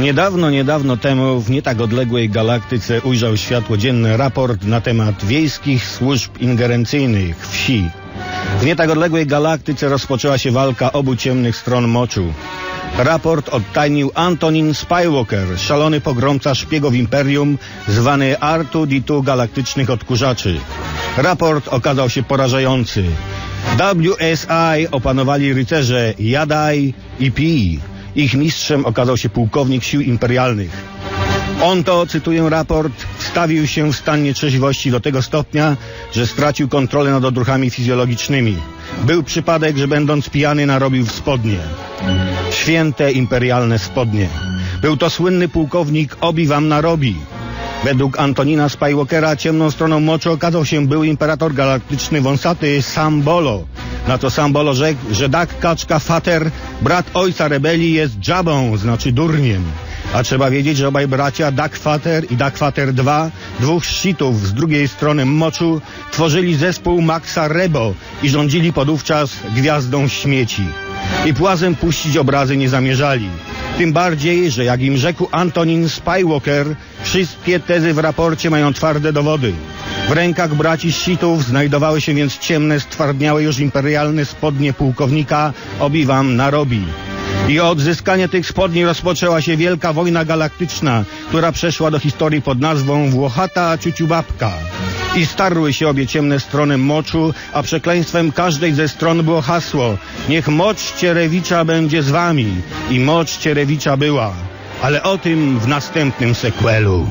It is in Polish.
Niedawno, niedawno temu w nie tak odległej galaktyce ujrzał światło dzienne raport na temat wiejskich służb ingerencyjnych wsi. W nie tak odległej galaktyce rozpoczęła się walka obu ciemnych stron moczu. Raport odtajnił Antonin Spywalker, szalony pogromca szpiegów Imperium, zwany R2-D2 galaktycznych odkurzaczy. Raport okazał się porażający. WSI opanowali rycerze Jadai i Pi. Ich mistrzem okazał się pułkownik sił imperialnych. On to, cytuję raport, wstawił się w stan nietrzeźwości do tego stopnia, że stracił kontrolę nad odruchami fizjologicznymi. Był przypadek, że będąc pijany narobił w spodnie. Święte imperialne spodnie. Był to słynny pułkownik Obi-Wan Narobi. Według Antonina Spywalkera ciemną stroną moczu okazał się były imperator galaktyczny wąsaty Sambolo. Na to Sambolo rzekł, że Dak Kaczka Fater, brat ojca rebelii, jest dżabą, znaczy durniem. A trzeba wiedzieć, że obaj bracia Dak Fater i Dak Fater II, dwóch szitów z drugiej strony moczu, tworzyli zespół Maxa Rebo i rządzili podówczas gwiazdą śmieci. I płazem puścić obrazy nie zamierzali. Tym bardziej, że jak im rzekł Antonin Spywalker, wszystkie tezy w raporcie mają twarde dowody. W rękach braci Sithów znajdowały się więc ciemne, stwardniałe już imperialne spodnie pułkownika Obi-Wan Narobi. I o odzyskanie tych spodni rozpoczęła się wielka wojna galaktyczna, która przeszła do historii pod nazwą Włochata Ciuciubabka. I starły się obie ciemne strony moczu, a przekleństwem każdej ze stron było hasło Niech mocz Cierewicza będzie z wami. I mocz Cierewicza była. Ale o tym w następnym sequelu.